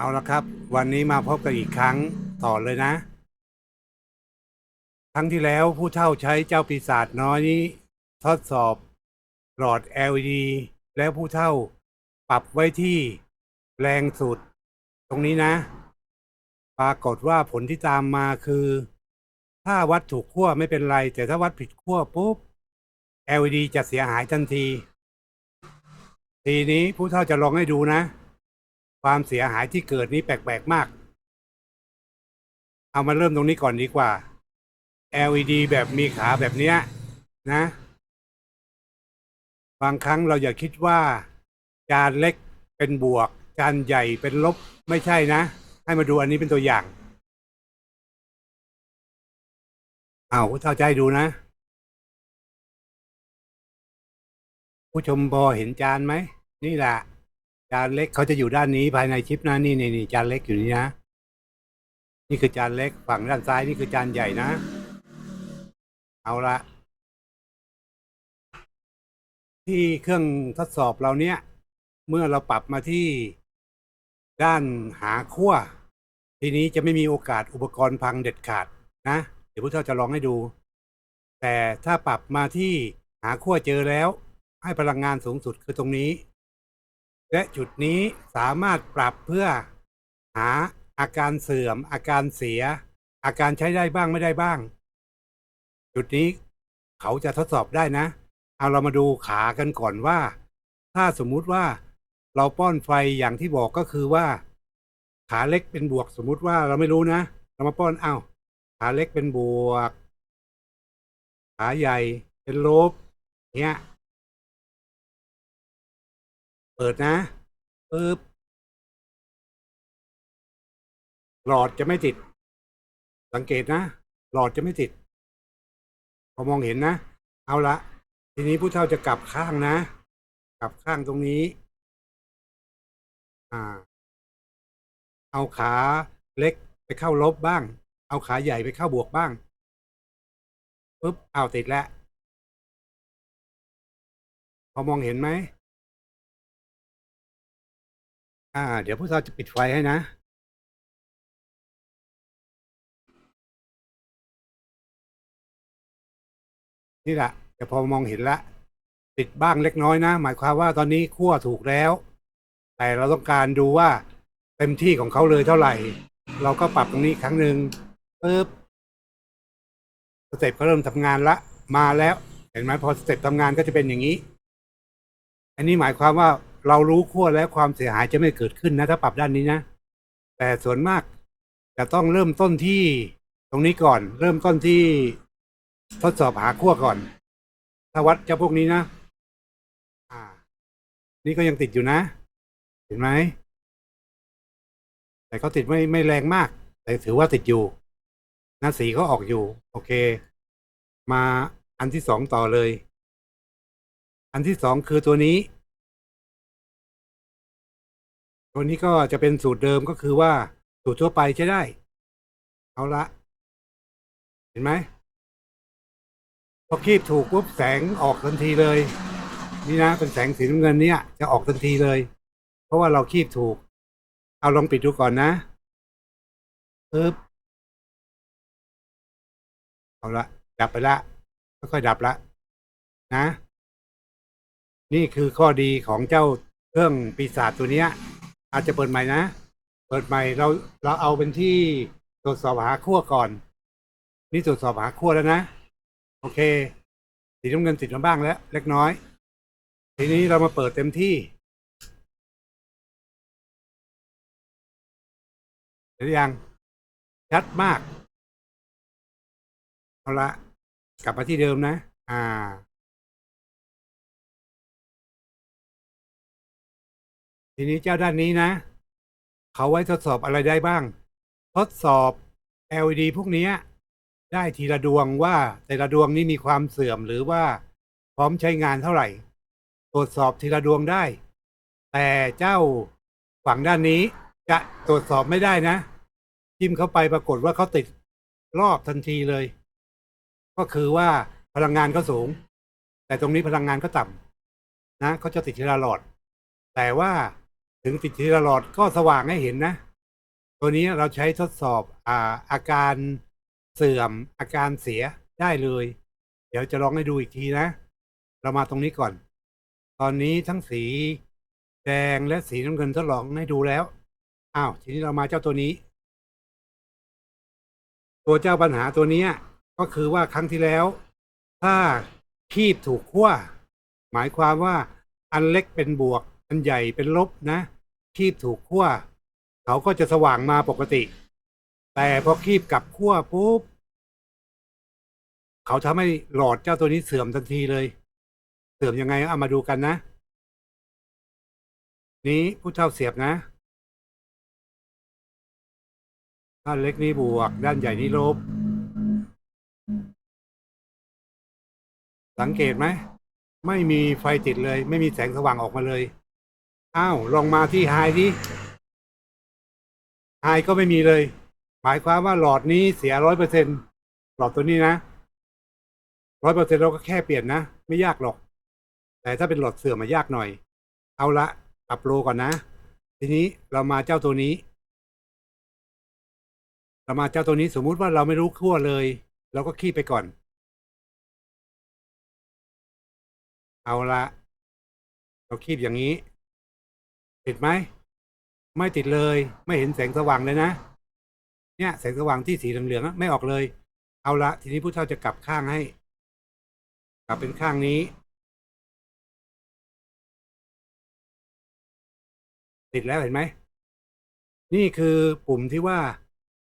เอาละครับ วันนี้มาพบกันอีกครั้งต่อเลยนะ ครั้งที่แล้วผู้เฒ่าใช้เจ้าปีศาจน้อยนี้ ทดสอบหลอด LED แล้วผู้เฒ่าปรับไว้ที่แรงสุด ตรงนี้นะ ปรากฏว่าผลที่ตามมาคือ ถ้าวัดถูกขั้วไม่เป็นไร แต่ถ้าวัดผิดขั้วปุ๊บ LED จะเสียหายทันที ทีนี้ผู้เฒ่าจะลองให้ดูนะ ความเสียหายที่เกิดนี้แปลกๆมาก เอามาเริ่มตรงนี้ก่อนดีกว่า LED แบบมีขาแบบเนี้ยนะ บางครั้งเราอย่าคิดว่า จานเล็กเป็นบวก จานใหญ่เป็นลบไม่ใช่นะ ให้มาดูอันนี้เป็นตัวอย่าง เอาผู้เฒ่าใจดูนะ ผู้ชมพอเห็นจานไหม นี่แหละ จานเล็กเขาจะอยู่ด้านนี้ภายในชิปนะนี่นี่นี่จานเล็กอยู่นี่นะ นี่คือจานเล็กฝั่งด้านซ้ายนี่คือจานใหญ่นะ เอาละที่เครื่องทดสอบเราเนี้ยเมื่อเราปรับมาที่ด้านหาขั้วทีนี้จะไม่มีโอกาสอุปกรณ์พังเด็ดขาดนะ เดี๋ยวพวกเราจะลองให้ดู แต่ถ้าปรับมาที่หาขั้วเจอแล้ว ให้พลังงานสูงสุดคือตรงนี้ และจุดนี้สามารถปรับเพื่อหาอาการเสื่อม อาการเสีย อาการใช้ได้บ้างไม่ได้บ้าง จุดนี้เขาจะทดสอบได้นะ เอาเรามาดูขากันก่อนว่า ถ้าสมมุติว่าเราป้อนไฟอย่างที่บอกก็คือว่า ขาเล็กเป็นบวกสมมุติว่าเราไม่รู้นะ เรามาป้อนเอา้าขาเล็กเป็นบวก ขาใหญ่เป็นลบเนี้ย เปิดนะปึ๊บหลอดจะไม่ติด สังเกตนะ หลอดจะไม่ติด พอมองเห็นนะ เอาละ ทีนี้ผู้เฒ่าจะกลับข้างนะ กลับข้างตรงนี้ อ่า เอาขาเล็กไปเข้าลบบ้าง เอาขาใหญ่ไปเข้าบวกบ้างปึ๊บเอาติดแล้ว พอมองเห็นไหม อ่า เดี๋ยวพวกเราจะปิดไฟให้นะ นี่แหละแต่พอมองเห็นละ ติดบ้างเล็กน้อยนะ หมายความว่าตอนนี้ขั้วถูกแล้ว แต่เราต้องการดูว่าเต็มที่ของเขาเลยเท่าไหร่ เราก็ปรับตรงนี้ครั้งหนึ่งปึ๊บสเต็ปก็เริ่มทำงานละ มาแล้ว เห็นไหมพอสเต็ปทำงานก็จะเป็นอย่างนี้ อันนี้หมายความว่า เรารู้ขั้วแล้วความเสียหายจะไม่เกิดขึ้นนะถ้าปรับด้านนี้นะ แต่ส่วนมากจะต้องเริ่มต้นที่ตรงนี้ก่อน เริ่มต้นที่ทดสอบหาขั้วก่อน ถ้าวัดเจ้าพวกนี้นะ อ่า นี่ก็ยังติดอยู่นะ เห็นไหม แต่ก็ติดไม่ไม่แรงมาก แต่ถือว่าติดอยู่นะสีก็ออกอยู่ โอเค มาอันที่สองต่อเลย อันที่สองคือตัวนี้ ตัวนี้ก็จะเป็นสูตรเดิมก็คือว่าสูตรทั่วไปใช้ได้ เอาละ เห็นไหมพอคีบถูกปุ๊บแสงออกทันทีเลย นี่นะเป็นแสงสีน้ำเงินเนี่ย จะออกทันทีเลย เพราะว่าเราคีบถูก เอาลองปิดดูก่อนนะปึ๊บเอาละดับไปละค่อยๆดับละนะ นี่คือข้อดีของเจ้าเครื่องปีศาจตัวเนี้ย อาจจะเปิดใหม่นะ เปิดใหม่เราเราเอาเป็นที่ตรวจสอบหาขั้วก่อน นี่ตรวจสอบหาขั้วแล้วนะ โอเค สีน้ำเงินติดมาบ้างแล้ว เล็กน้อย ทีนี้เรามาเปิดเต็มที่เห็นหรือยัง ชัดมาก เอาละ กลับมาที่เดิมนะ อ่า ทีนี้เจ้าด้านนี้นะ เขาไว้ทดสอบอะไรได้บ้าง ทดสอบ LED พวกนี้ได้ทีละดวงว่าแต่ละดวงนี้มีความเสื่อมหรือว่าพร้อมใช้งานเท่าไหร่ ตรวจสอบทีละดวงได้ แต่เจ้าฝั่งด้านนี้จะตรวจสอบไม่ได้นะ จิ้มเข้าไปปรากฏว่าเขาติดรอบทันทีเลย ก็คือว่าพลังงานก็สูง แต่ตรงนี้พลังงานก็ต่ำนะเขาจะติดทีละหลอด แต่ว่า ถึงติดทีละหลอดก็สว่างให้เห็นนะ ตัวนี้เราใช้ทดสอบอ่าอาการเสื่อมอาการเสียได้เลย เดี๋ยวจะลองให้ดูอีกทีนะ เรามาตรงนี้ก่อน ตอนนี้ทั้งสีแดงและสีน้ำเงินทดลองให้ดูแล้วอ้าวทีนี้เรามาเจ้าตัวนี้ ตัวเจ้าปัญหาตัวนี้ก็คือว่าครั้งที่แล้ว ถ้าคีบถูกขั้วหมายความว่าอันเล็กเป็นบวก อันใหญ่เป็นลบนะคีบถูกขั้วเขาก็จะสว่างมาปกติ แต่พอคีบกลับขั้วปุ๊บเขาทำให้หลอดเจ้าตัวนี้เสื่อมทันทีเลย เสื่อมยังไงเอามาดูกันนะ นี้ผู้เท่าเสียบนะด้านเล็กนี้บวก ด้านใหญ่นี้ลบ สังเกตไหม ไม่มีไฟติดเลย ไม่มีแสงสว่างออกมาเลย อ้าว ลองมาที่ไฮดิไฮก็ไม่มีเลย หมายความว่าหลอดนี้เสียร้อยเปอร์เซ็นหลอดตัวนี้นะร้อยเปอร์เซ็นเราก็แค่เปลี่ยนนะ ไม่ยากหรอก แต่ถ้าเป็นหลอดเสื่อมมายากหน่อย เอาละปรับโลก่อนนะ ทีนี้เรามาเจ้าตัวนี้ เรามาเจ้าตัวนี้สมมุติว่าเราไม่รู้ขั้วเลย เราก็คีบไปก่อน เอาละเราคีบอย่างนี้ ติดไหม ไม่ติดเลย ไม่เห็นแสงสว่างเลยนะ เนี่ยแสงสว่างที่สีเหลืองๆไม่ออกเลย เอาละทีนี้ผู้เฒ่าจะกลับข้างให้ กลับเป็นข้างนี้ ติดแล้วเห็นไหม นี่คือปุ่มที่ว่า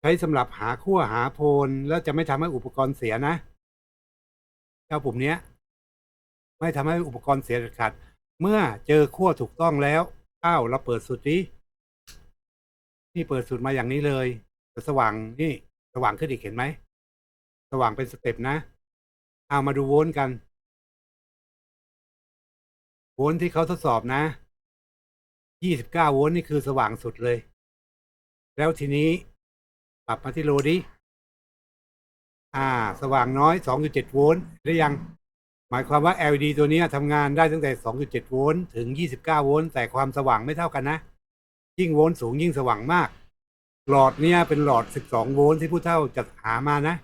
ใช้สำหรับหาขั้วหาโพลแล้วจะไม่ทำให้อุปกรณ์เสียนะ เจ้าปุ่มเนี้ย ไม่ทำให้อุปกรณ์เสียเด็ดขาดเมื่อเจอขั้วถูกต้องแล้ว อ้าวเราเปิดสุดนี้นี่เปิดสุดมาอย่างนี้เลยจะสว่างนี่สว่างขึ้นอีกเห็นไหม สว่างเป็นสเต็ปนะ เอามาดูโวลต์กัน โวลต์ที่เขาทดสอบนะ 29 โวลต์นี่คือสว่างสุดเลย แล้วทีนี้ปรับมาที่โลดิอ่า สว่างน้อย 2.7 โวลต์ได้ยัง มายความว่า LED ตัวนี้ทำงานได้ตั้งแต่ 2.7 โวลต์ถึง 29 โวลต์แต่ความสว่างไม่เท่ากันนะ ยิ่งโวลต์สูงยิ่งสว่างมาก หลอดเนี่ยเป็นหลอด 12 โวลต์ที่ผู้เฒ่าจัดหามานะ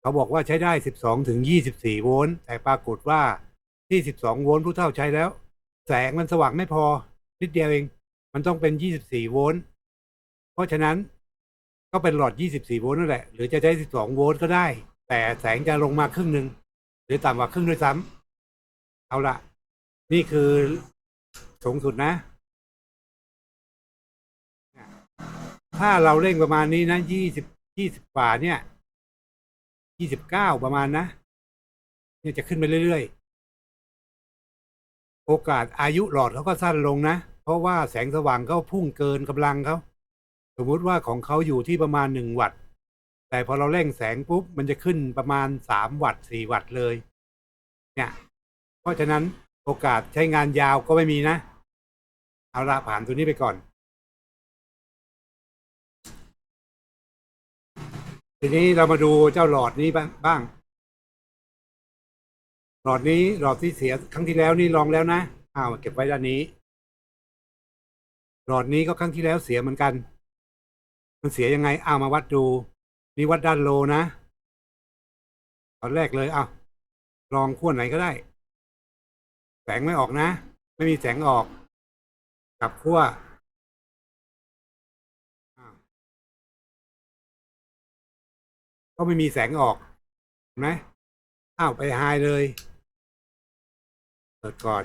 เขาบอกว่าใช้ได้ 12 ถึง 24 โวลต์แต่ปรากฏว่าที่ 12 โวลต์ผู้เฒ่าใช้แล้ว แสงมันสว่างไม่พอ นิดเดียวเอง มันต้องเป็น 24 โวลต์เพราะฉะนั้นก็เป็นหลอด 24 โวลต์นั่นแหละ หรือจะใช้ 12 โวลต์ก็ได้ แต่แสงจะลงมาครึ่งหนึ่ง หรือต่ำกว่าครึ่งด้วยซ้ำเอาละนี่คือสูงสุดนะ ถ้าเราเร่งประมาณนี้นะยี่สิบยี่สิบกว่าเนี่ยยี่สิบเก้าประมาณนะ เนี่ยจะขึ้นไปเรื่อยๆ โอกาสอายุหลอดเขาก็สั้นลงนะ เพราะว่าแสงสว่างเขาพุ่งเกินกำลังเขา สมมติว่าของเขาอยู่ที่ประมาณหนึ่งวัตต์ แต่พอเราเร่งแสงปุ๊บมันจะขึ้นประมาณสามวัตต์สี่วัตต์เลย เนี่ย เพราะฉะนั้นโอกาสใช้งานยาวก็ไม่มีนะ เอาละผ่านตัวนี้ไปก่อน ทีนี้เรามาดูเจ้าหลอดนี้บ้าง หลอดนี้หลอดที่เสียครั้งที่แล้วนี่ลองแล้วนะอ้าวเก็บไว้ด้านนี้ หลอดนี้ก็ครั้งที่แล้วเสียเหมือนกัน มันเสียยังไงเอามาวัดดู นี่วัดด้านโลนะ ตอนแรกเลยเอ้าลองขั้วไหนก็ได้ แสงไม่ออกนะ ไม่มีแสงออก กลับขั้วอ้าวก็ไม่มีแสงออกเห็นไหมอ้าวไปไฮเลย เปิดก่อน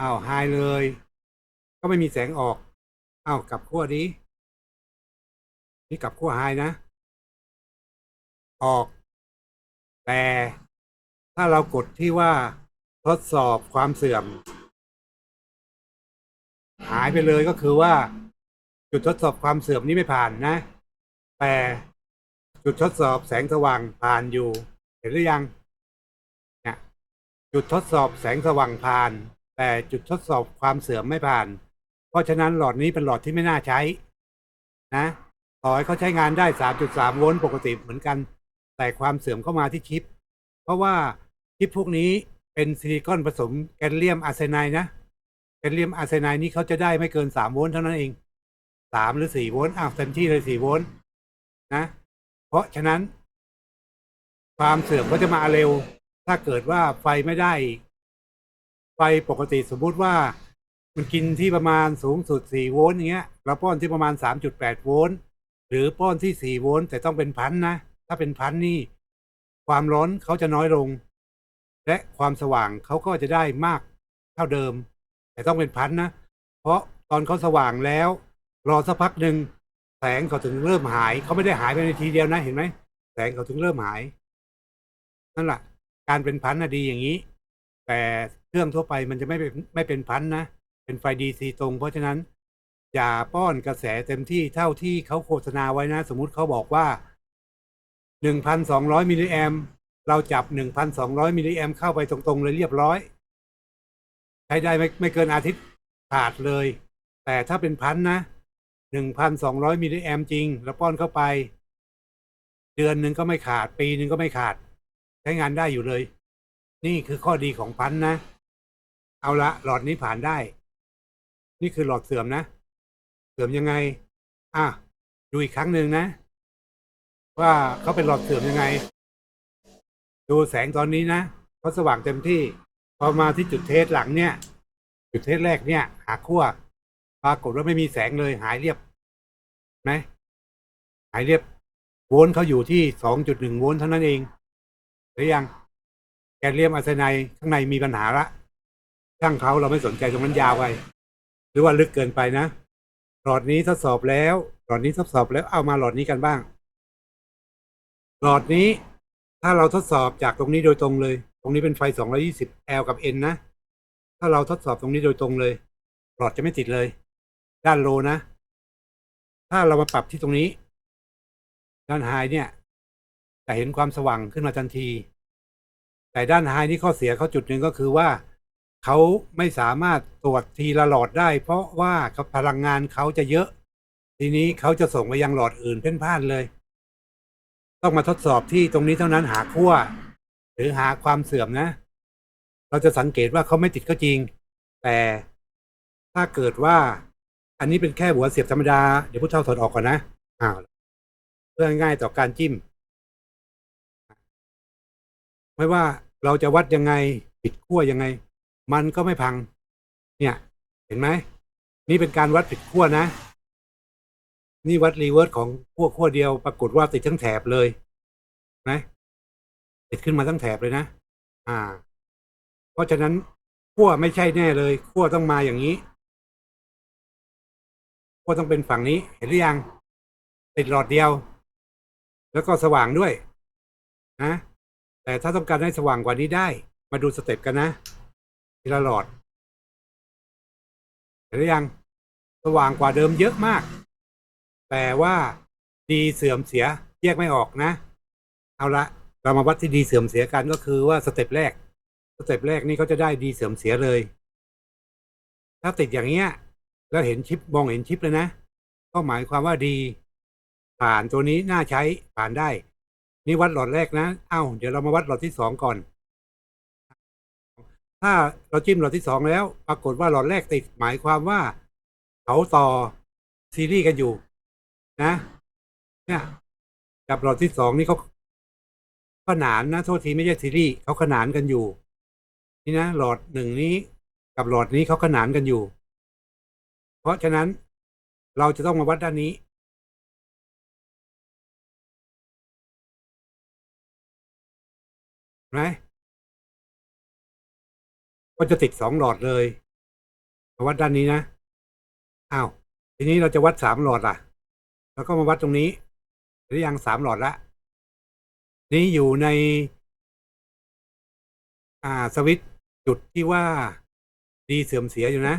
อ้าวไฮเลย ก็ไม่มีแสงออกอ้าวกลับขั้วนี้ นี่กับขั้วไฮนะ ออก แต่ถ้าเรากดที่ว่าทดสอบความเสื่อม หายไปเลยก็คือว่า จุดทดสอบความเสื่อมนี้ไม่ผ่านนะ แต่จุดทดสอบแสงสว่างผ่านอยู่ เห็นหรือยังเนี่ยจุดทดสอบแสงสว่างผ่าน แต่จุดทดสอบความเสื่อมไม่ผ่าน เพราะฉะนั้นหลอดนี้เป็นหลอดที่ไม่น่าใช้ นะ ต่อให้เขาใช้งานได้ 3.3 โวลต์ปกติเหมือนกัน แต่ความเสื่อมเข้ามาที่ชิป เพราะว่าชิปพวกนี้เป็นซิลิคอนผสมแกลเลียมอาร์เซไนด์นะแกลเลียมอาร์เซไนด์นี้เขาจะได้ไม่เกิน 3 โวลต์เท่านั้นเองสามหรือสี่โวลต์อ้าวเต็มที่เลยสี่โวลต์นะ เพราะฉะนั้น ความเสื่อมก็จะมาเร็ว ถ้าเกิดว่าไฟไม่ได้ ไฟปกติสมมุติว่ามันกินที่ประมาณสูงสุด 4 โวลต์อย่างเงี้ยเราป้อนที่ประมาณ 3.8 โวลต์ หรือป้อนที่4โวลต์แต่ต้องเป็นพันนะ ถ้าเป็นพันนี่ ความร้อนเขาจะน้อยลง และความสว่างเขาก็จะได้มากเท่าเดิม แต่ต้องเป็นพันนะ เพราะตอนเขาสว่างแล้ว รอสักพักหนึ่งแสงเขาถึงเริ่มหายเขาไม่ได้หายไปในทีเดียวนะเห็นไหมแสงเขาถึงเริ่มหายนั่นแหละการเป็นพันนะดีอย่างนี้ แต่เครื่องทั่วไปมันจะไม่เป็นไม่เป็นพันนะเป็นไฟดีซีตรง เพราะฉะนั้น อย่าป้อนกระแสเต็มที่เท่าที่เขาโฆษณาไว้นะ สมมุติเขาบอกว่า 1,200มิลลิแอมเราจับ 1,200มิลลิแอมเข้าไปตรงๆเลยเรียบร้อย ใช้ได้ไม่ไม่เกินอาทิตย์ขาดเลย แต่ถ้าเป็นพันนะ 1,200มิลลิแอมจริง แล้วป้อนเข้าไป เดือนหนึ่งก็ไม่ขาด ปีหนึ่งก็ไม่ขาด ใช้งานได้อยู่เลย นี่คือข้อดีของพันนะ เอาละหลอดนี้ผ่านได้ นี่คือหลอดเสื่อมนะ สื่อมยังไง อะดูอีกครั้งหนึ่งนะ ว่าเขาเป็นหลอดเสื่อมยังไง ดูแสงตอนนี้นะเขาสว่างเต็มที่พอมาที่จุดเทสหลังเนี่ย จุดเทสแรกเนี่ย หาขั้วปรากฏว่าไม่มีแสงเลยหายเรียบไหมหายเรียบ โวลต์เขาอยู่ที่สองจุดหนึ่งโวลต์เท่านั้นเองหรือยังแกลเลียมอาร์เซไนข้างในมีปัญหาละช่างเขาเราไม่สนใจตรงนั้นยาวไป หรือว่าลึกเกินไปนะ หลอดนี้ทดสอบแล้ว หลอดนี้ทดสอบแล้วเอามาหลอดนี้กันบ้าง หลอดนี้ถ้าเราทดสอบจากตรงนี้โดยตรงเลย ตรงนี้เป็นไฟ 220 L กับ N นะ ถ้าเราทดสอบตรงนี้โดยตรงเลย หลอดจะไม่ติดเลย ด้านโลนะ ถ้าเรามาปรับที่ตรงนี้ ด้านไฮเนี่ย จะเห็นความสว่างขึ้นมาทันที แต่ด้านไฮนี่ข้อเสียเขาจุดหนึ่งก็คือว่า เขาไม่สามารถตรวจทีละหลอดได้ เพราะว่าพลังงานเขาจะเยอะ ทีนี้เขาจะส่งไปยังหลอดอื่นเพ่นพ่านเลย ต้องมาทดสอบที่ตรงนี้เท่านั้นหาขั้วหรือหาความเสื่อมนะ เราจะสังเกตว่าเขาไม่ติดก็จริง แต่ถ้าเกิดว่า อันนี้เป็นแค่หัวเสียบธรรมดา เดี๋ยวพุทธเท่าถอดออกก่อนนะอ้าวเพื่อง่ายต่อการจิ้ม ไม่ว่าเราจะวัดยังไงปิดขั้วยังไง มันก็ไม่พัง เนี่ย เห็นไหม นี่เป็นการวัดผิดขั้วนะ นี่วัดรีเวิร์สของขั้วขั้วเดียวปรากฏว่าติดทั้งแถบเลยนะติดขึ้นมาทั้งแถบเลยนะ อ่า เพราะฉะนั้นขั้วไม่ใช่แน่เลยขั้วต้องมาอย่างนี้ขั้วต้องเป็นฝั่งนี้ เห็นหรือยัง ติดหลอดเดียว แล้วก็สว่างด้วย นะ แต่ถ้าต้องการให้สว่างกว่านี้ได้ มาดูสเต็ปกันนะ ทีละหลอดเห็นหรือยังสว่างกว่าเดิมเยอะมาก แต่ว่าดีเสื่อมเสียแยกไม่ออกนะ เอาละเรามาวัดที่ดีเสื่อมเสียกันก็คือว่าสเต็ปแรก สเต็ปแรกนี่เขาจะได้ดีเสื่อมเสียเลย ถ้าติดอย่างเงี้ย แล้วเห็นชิปมองเห็นชิปเลยนะ ก็หมายความว่าดี ผ่านตัวนี้น่าใช้ผ่านได้ นี่วัดหลอดแรกนะ เอ้า เดี๋ยวเรามาวัดหลอดที่สองก่อน ถ้าเราจิ้มหลอดที่สองแล้ว ปรากฏว่าหลอดแรกติดหมายความว่าเขาต่อซีรีส์กันอยู่ นะ เนี่ยกับหลอดที่สองนี่เขาขนานนะโทษทีไม่ใช่ซีรีส์เขาขนานกันอยู่ นี่นะหลอดหนึ่งนี้กับหลอดนี้เขาขนานกันอยู่ เพราะฉะนั้นเราจะต้องมาวัดด้านนี้ไหม ก็จะติดสองหลอดเลยมาวัดด้านนี้นะอ้าวทีนี้เราจะวัดสามหลอดล่ะ แล้วก็มาวัดตรงนี้หรือยังสามหลอดละ นี้อยู่ใน อ่าสวิตจุดที่ว่าดีเสื่อมเสียอยู่นะ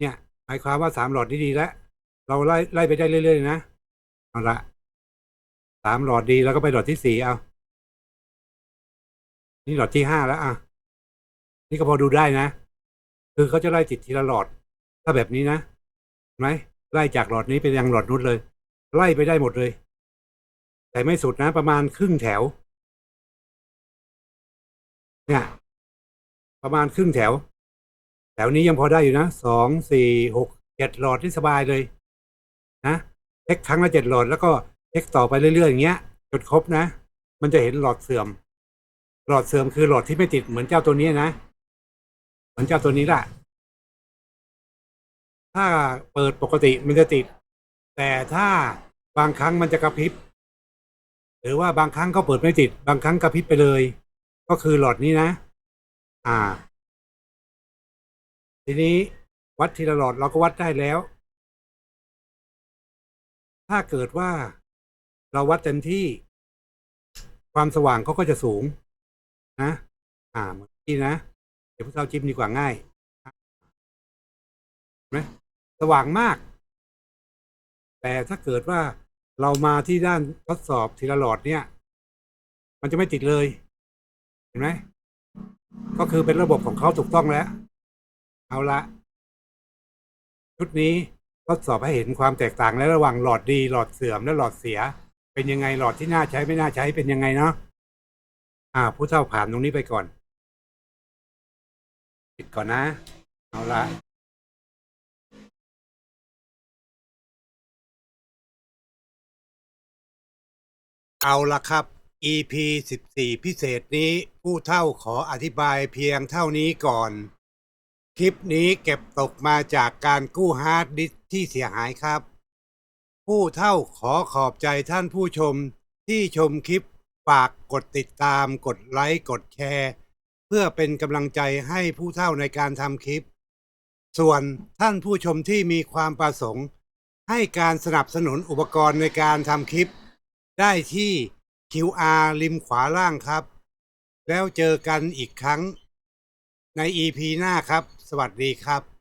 เนี่ยหมายความว่าสามหลอดนี้ดีแล้วเราไล่ไล่ไปได้เรื่อยๆนะเอาละสามหลอดดีแล้วก็ไปหลอดที่สี่เอา นี่หลอดที่ห้าแล้วอะ นี่ก็พอดูได้นะ คือเขาจะไล่ติดทีละหลอด ถ้าแบบนี้นะเห็นไหมไล่จากหลอดนี้ไปยังหลอดนู้นเลย ไล่ไปได้หมดเลย แต่ไม่สุดนะ ประมาณครึ่งแถว เนี่ย ประมาณครึ่งแถว แถวนี้ยังพอได้อยู่นะสองสี่หกเจ็ดหลอดที่สบายเลย นะเช็คครั้งละเจ็ดหลอดแล้วก็เช็คต่อไปเรื่อยๆอย่างเงี้ยจนครบนะ มันจะเห็นหลอดเสื่อม หลอดเสื่อมคือหลอดที่ไม่ติดเหมือนเจ้าตัวนี้นะ เหมือนเจ้าตัวนี้แหละ ถ้าเปิดปกติมันจะติด แต่ถ้าบางครั้งมันจะกระพริบ หรือว่าบางครั้งก็เปิดไม่ติด บางครั้งกระพริบไปเลย ก็คือหลอดนี้นะ อ่า ทีนี้วัดทีละหลอดเราก็วัดได้แล้ว ถ้าเกิดว่าเราวัดเต็มที่ความสว่างเขาก็จะสูง นะ อ่าเหมือนที่นะ เดี๋ยวพวกเราจิ้มดีกว่าง่ายเห็นไหมสว่างมาก แต่ถ้าเกิดว่าเรามาที่ด้านทดสอบทีละหลอดเนี่ย มันจะไม่ติดเลย เห็นไหมก็คือเป็นระบบของเขาถูกต้องแล้ว เอาละชุดนี้ทดสอบให้เห็นความแตกต่างและระหว่างหลอดดีหลอดเสื่อมและหลอดเสีย เป็นยังไงหลอดที่น่าใช้ไม่น่าใช้เป็นยังไงเนาะอ่า ผู้เฒ่าผ่านตรงนี้ไปก่อน ปิดก่อนนะ เอาละเอาละครับ EP 14 พิเศษนี้ผู้เท่าขออธิบายเพียงเท่านี้ก่อน คลิปนี้เก็บตกมาจากการกู้ฮาร์ดดิสที่เสียหายครับ ผู้เท่าขอขอบใจท่านผู้ชมที่ชมคลิปฝากกดติดตามกดไลค์ กดแชร์ พื่อเป็นกำลังใจให้ผู้เท่าในการทำคลิป ส่วนท่านผู้ชมที่มีความประสงค์ ให้การสนับสนุนอุปกรณ์ในการทำคลิป ได้ที่ QR ริมขวาล่างครับ แล้วเจอกันอีกครั้ง ใน EP หน้าครับ สวัสดีครับ